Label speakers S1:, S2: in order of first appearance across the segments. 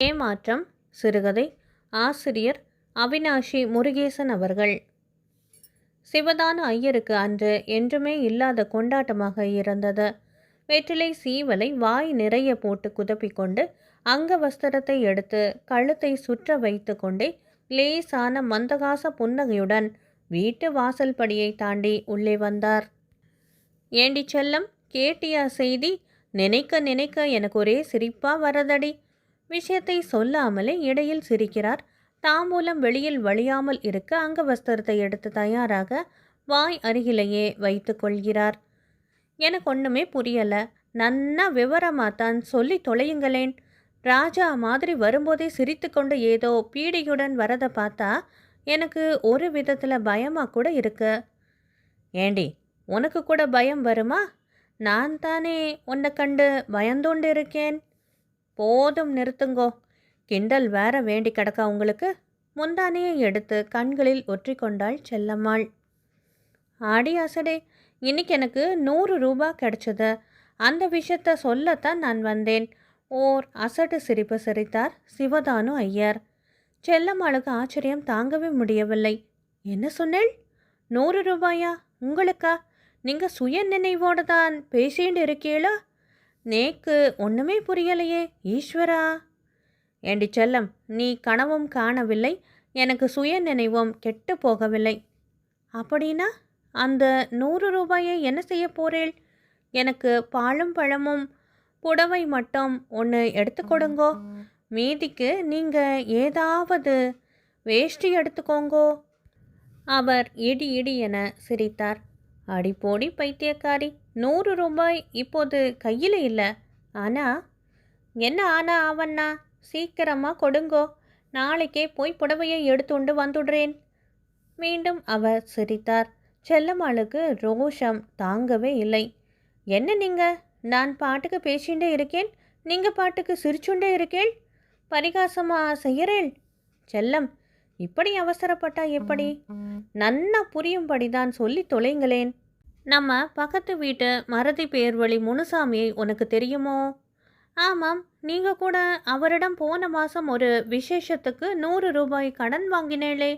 S1: ஏமாற்றம் சிறுகதை. ஆசிரியர் அவினாஷி முருகேசன் அவர்கள். சிவதான ஐயருக்கு அன்று என்றுமே இல்லாத கொண்டாட்டமாக இருந்தது. வெற்றிலை சீவலை வாய் நிறைய போட்டு குதப்பிக்கொண்டு அங்க வஸ்திரத்தை எடுத்து கழுத்தை சுற்ற வைத்து கொண்டே லேசான மந்தகாச புன்னகையுடன் வீட்டு வாசல் படியை தாண்டி உள்ளே வந்தார். ஏண்டி செல்லம் கேட்டியா செய்தி? நினைக்க நினைக்க எனக்கு ஒரே சிரிப்பா வரதடி. விஷயத்தை சொல்லாமலே இடையில் சிரிக்கிறார். தாம்பூலம் வெளியில் வழியாமல் இருக்க அங்க வஸ்திரத்தை எடுத்து தயாராக வாய் அருகிலேயே வைத்து கொள்கிறார். எனக்கு ஒன்றுமே புரியல. நன்னா விவரமாக தான் சொல்லி தொலையுங்களேன். ராஜா மாதிரி வரும்போதே சிரித்துக்கொண்டு ஏதோ பீடியுடன் வரதை பார்த்தா எனக்கு ஒரு விதத்தில் பயமாக கூட இருக்கு. ஏண்டி உனக்கு கூட பயம் வருமா? நான் தானே உன்னை கண்டு பயந்தோண்டு இருக்கேன் போதும் நிறுத்துங்கோ. கிண்டல் வேற வேண்டி கிடக்கா உங்களுக்கு? முந்தானையை எடுத்து கண்களில் ஒற்றிக்கொண்டாள் செல்லம்மாள். ஆடி அசடே இன்னைக்கு எனக்கு நூறு ரூபா கிடைச்சது. அந்த விஷயத்த சொல்லத்தான் நான் வந்தேன். ஓர் அசட்டு சிரிப்பு சிரித்தார் சிவதானு ஐயர். செல்லம்மாளுக்கு ஆச்சரியம் தாங்கவே முடியவில்லை. என்ன சொன்னேள்? நூறு ரூபாயா? உங்களுக்கா? நீங்கள் சுய நினைவோடு தான் பேசிட்டு இருக்கீளா? நேக்கு ஒன்றுமே புரியலையே ஈஸ்வரா? ஏண்டி செல்லம் நீ கனவும் காணவில்லை எனக்கு சுய நினைவும் கெட்டு போகவில்லை. அப்படின்னா அந்த நூறு ரூபாயை என்ன செய்ய போறேள்? எனக்கு பாலும் பழமும் புடவை மட்டும் ஒன்று எடுத்து கொடுங்கோ. மீதிக்கு நீங்கள் ஏதாவது வேஷ்டி எடுத்துக்கோங்கோ. அவர் இடி இடி என சிரித்தார். அடிப்போடி பைத்தியக்காரி. நூறு ரூபாய் இப்போது கையில் இல்லை. ஆனா என்ன ஆனா ஆவண்ணா? சீக்கிரமாக கொடுங்கோ. நாளைக்கே போய் புடவையை எடுத்துண்டு வந்துடுறேன். மீண்டும் அவர் சிரித்தார். செல்லம்மாளுக்கு ரோஷம் தாங்கவே இல்லை. என்ன நீங்க? நான் பாட்டுக்கு பேசிண்டே இருக்கேன். நீங்க பாட்டுக்கு சிரிச்சுண்டே இருக்கேள் பரிகாசமா செய்கிறேன் செல்லம் இப்படி அவசரப்பட்டா எப்படி? நன்னா புரியும்படிதான் சொல்லி தொலைங்களேன். நம்ம பக்கத்து வீட்டு மறதி பேர் வழி முனுசாமியை உனக்கு தெரியுமோ? ஆமாம் நீங்கள் கூட அவரிடம் போன மாதம் ஒரு விசேஷத்துக்கு நூறு ரூபாய் கடன் வாங்கினேளே.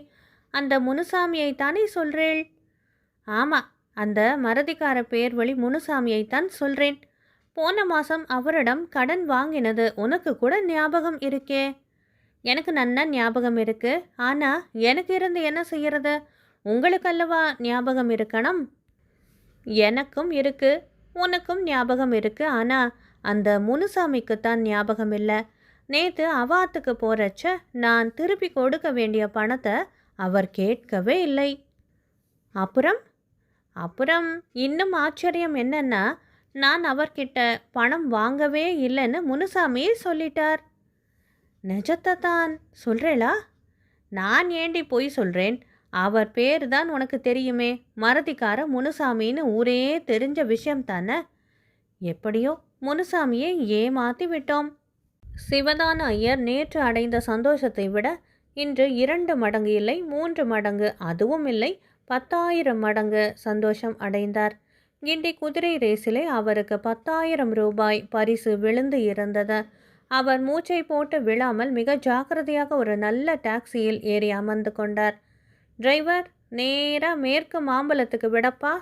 S1: அந்த முனுசாமியை தானே சொல்கிறேள் ஆமாம் அந்த மறதிக்கார பேர் வழி முனுசாமியைத்தான் சொல்கிறேன் போன மாதம் அவரிடம் கடன் வாங்கினது உனக்கு கூட ஞாபகம் இருக்கே. எனக்கு நன்னா ஞாபகம் இருக்கு. ஆனால் எனக்கு இருந்து என்ன செய்யறது? உங்களுக்கு அல்லவா ஞாபகம் இருக்கணும்? எனக்கும் இருக்கு உனக்கும் ஞாபகம் இருக்கு. ஆனால் அந்த முனுசாமிக்கு தான் ஞாபகம் இல்லை. நேற்று அவாத்துக்கு போறச்ச நான் திருப்பி கொடுக்க வேண்டிய பணத்தை அவர் கேட்கவே இல்லை. அப்புறம்? அப்புறம் இன்னும் ஆச்சரியம் என்னன்னா நான் அவர்கிட்ட பணம் வாங்கவே இல்லைன்னு முனுசாமியே சொல்லிட்டார். நிஜத்தை தான் சொல்கிறேளா நான் ஏண்டி போய் சொல்கிறேன் அவர் பேர் தான் உனக்கு தெரியுமே. மரதிக்கார முனுசாமின்னு ஊரே தெரிஞ்ச விஷயம் தானே? எப்படியோ முனுசாமியை ஏமாத்தி விட்டோம். சிவதான ஐயர் நேற்று அடைந்த சந்தோஷத்தை விட இன்று இரண்டு மடங்கு இல்லை மூன்று மடங்கு அதுவும் இல்லை பத்தாயிரம் மடங்கு சந்தோஷம் அடைந்தார். கிண்டி குதிரை ரேஸிலே அவருக்கு பத்தாயிரம் ரூபாய் பரிசு விழுந்து இருந்தது. அவர் மூச்சை போட்டு விழாமல் மிக ஜாக்கிரதையாக ஒரு நல்ல டாக்ஸியில் ஏறி அமர்ந்து கொண்டார். டிரைவர் நேராக மேற்கு மாம்பலத்துக்கு விடப்பா.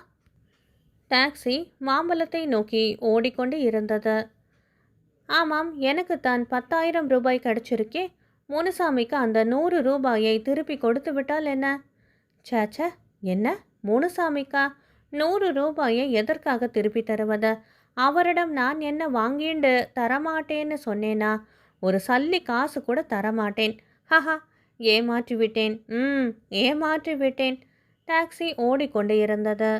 S1: டாக்ஸி மாம்பலத்தை நோக்கி ஓடிக்கொண்டு இருந்தது. ஆமாம் எனக்கு தான் பத்தாயிரம் ரூபாய் கிடச்சிருக்கே. முனுசாமிக்கு அந்த நூறு ரூபாயை திருப்பி கொடுத்து விட்டால் என்ன? சேச்ச என்ன? முனுசாமிக்கா? நூறு ரூபாயை எதற்காக திருப்பி தருவது? அவரிடம் நான் என்ன வாங்கிண்டு தரமாட்டேன்னு சொன்னேனா? ஒரு சல்லி காசு கூட தரமாட்டேன். ஹஹா ஏமாற்றிவிட்டேன். ம் ஏமாற்றிவிட்டேன். டாக்ஸி ஓடிக்கொண்டு இருந்தது.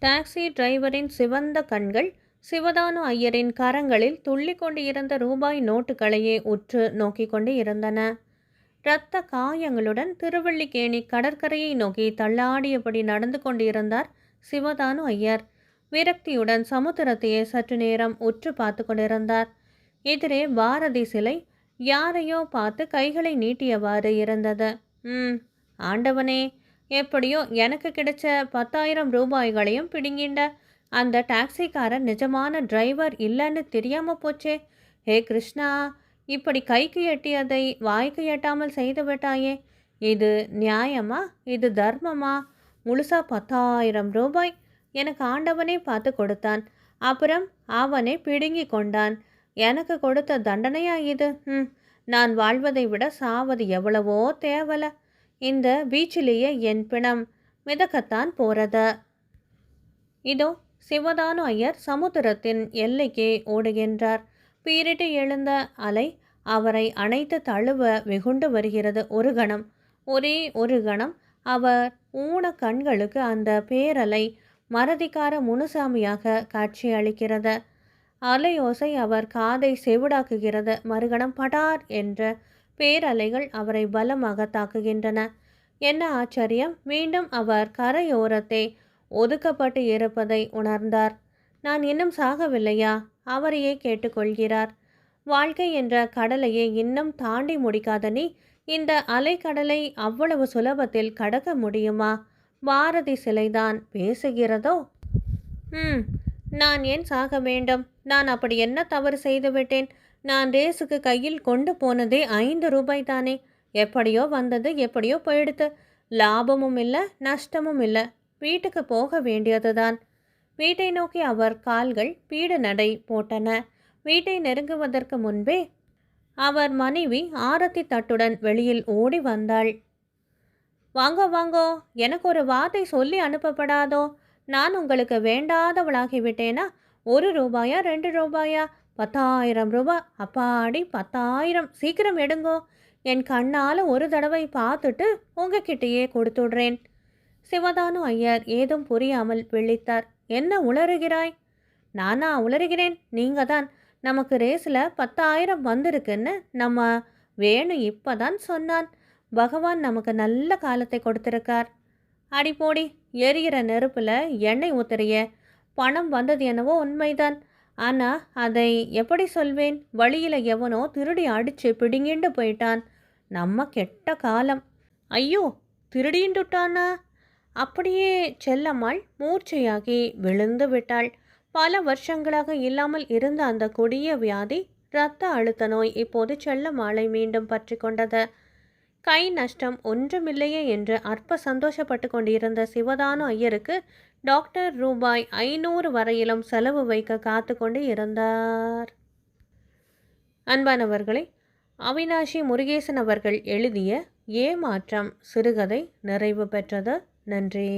S1: டாக்ஸி டிரைவரின் சிவந்த கண்கள் சிவதானு ஐயரின் கரங்களில் துள்ளி கொண்டு இருந்த ரூபாய் நோட்டுகளையே உற்று நோக்கி கொண்டு இருந்தன. இரத்த காயங்களுடன் திருவள்ளிக்கேணி கடற்கரையை நோக்கி தள்ளாடியபடி நடந்து கொண்டிருந்தார் சிவதானு ஐயர். விரக்தியுடன் சமுத்திரத்தையே சற்று நேரம் உற்று பார்த்து கொண்டிருந்தார். எதிரே பாரதி சிலை யாரையோ பார்த்து கைகளை நீட்டியவாறு இருந்தது. ம் ஆண்டவனே எப்படியோ எனக்கு கிடைச்ச பத்தாயிரம் ரூபாய்களையும் பிடுங்கிண்ட அந்த டாக்ஸிக்காரர் நிஜமான டிரைவர் இல்லைன்னு தெரியாம போச்சே. ஹே கிருஷ்ணா இப்படி கைக்கு எட்டியதை வாய்க்கு எட்டாமல் செய்து விட்டாயே. இது நியாயமா? இது தர்மமா? முழுசா பத்தாயிரம் ரூபாய் எனக்கு ஆண்டவனே பார்த்து கொடுத்தான். அப்புறம் அவனை பிடுங்கி கொண்டான். எனக்கு கொடுத்த தண்டனையா இது? ம். நான் வாழ்வதை விட சாவது எவ்வளவோ தேவல. இந்த பீச்சிலேயே என் பிணம் மிதக்கத்தான் போறத. இதோ சிவதானு ஐயர் சமுத்திரத்தின் எல்லைக்கே ஓடுகின்றார். பீரிட்டு எழுந்த அலை அவரை அணைத்து தழுவ வெகுண்டு வருகிறது ஒரு கணம். ஒரே ஒரு கணம் அவர் ஊன கண்களுக்கு அந்த பேரலை மறதிக்கார முனுசாமியாக காட்சியளிக்கிறது. அலையோசை அவர் காதை செவிடாக்குகிறது. மறுகணம் படார் என்ற பேரலைகள் அவரை பலமாக தாக்குகின்றன. என்ன ஆச்சரியம்? மீண்டும் அவர் கரையோரத்தை ஒதுக்கப்பட்டு இருப்பதை உணர்ந்தார். நான் இன்னும் சாகவில்லையா? அவரையே கேட்டுக்கொள்கிறார். வாழ்க்கை என்ற கடலையே இன்னும் தாண்டி முடிக்காத நீ இந்த அலைக்கடலை அவ்வளவு சுலபத்தில் கடக்க முடியுமா? பாரதி சிலைதான் பேசுகிறதோ? ம். நான் ஏன் சாக வேண்டும்? நான் அப்படி என்ன தவறு செய்துவிட்டேன் நான் ரேஸுக்கு கையில் கொண்டு போனதே ஐந்து ரூபாய் தானே எப்படியோ வந்தது எப்படியோ போயிடுத்து. லாபமும் இல்லை நஷ்டமும் இல்லை. வீட்டுக்கு போக வேண்டியதுதான். வீட்டை நோக்கி அவர் கால்கள் பீட நடை போட்டன. வீட்டை நெருங்குவதற்கு முன்பே அவர் மனைவி ஆரத்தி தட்டுடன் வெளியில் ஓடி வந்தாள். வாங்கோ வாங்கோ எனக்கு ஒரு வார்த்தை சொல்லி அனுப்பப்படாதோ? நான் உங்களுக்கு வேண்டாதவளாகிவிட்டேனா ஒரு ரூபாயா? ரெண்டு ரூபாயா? பத்தாயிரம் ரூபாய் அப்பாடி பத்தாயிரம். சீக்கிரம் எடுங்கோ. என் கண்ணால் ஒரு தடவை பார்த்துட்டு உங்ககிட்டயே கொடுத்துடுறேன். சிவதானு ஐயர் ஏதும் புரியாமல் விழித்தார். என்ன உளறுகிறாய்? நானா உளறுகிறேன். நீங்க தான் நமக்கு ரேஸில் பத்தாயிரம் வந்திருக்குன்னு நம்ம வேணு இப்பதான் சொன்னான். பகவான் நமக்கு நல்ல காலத்தை கொடுத்திருக்கார். அடி போடி எரியிற நெருப்பில் எண்ணெய் ஊத்துறிய. பணம் வந்தது என்னவோ உண்மைதான். ஆனால் அதை எப்படி சொல்வேன்? வழியில் எவனோ திருடி அடித்து பிடுங்கிண்டு போயிட்டான். நம்ம கெட்ட காலம். ஐயோ திருடிண்டுட்டானா அப்படியே செல்லம்மாள் மூர்ச்சையாகி விழுந்து விட்டாள். பல வருஷங்களாக இல்லாமல் இருந்த அந்த கொடிய வியாதி இரத்த அழுத்த நோய் இப்போது செல்லம்மாளை மீண்டும் பற்றி கொண்டது. கை நஷ்டம் ஒன்றுமில்லையே என்று அற்ப சந்தோஷப்பட்டு கொண்டிருந்த சிவதானு ஐயருக்கு டாக்டர் ரூபாய் ஐநூறு வரையிலும் செலவு வைக்க காத்து கொண்டு இருந்தார். அன்பானவர்களே அவினாஷி முருகேசன் அவர்கள் எழுதிய ஏமாற்றம் சிறுகதை நிறைவு பெற்றது. நன்றி.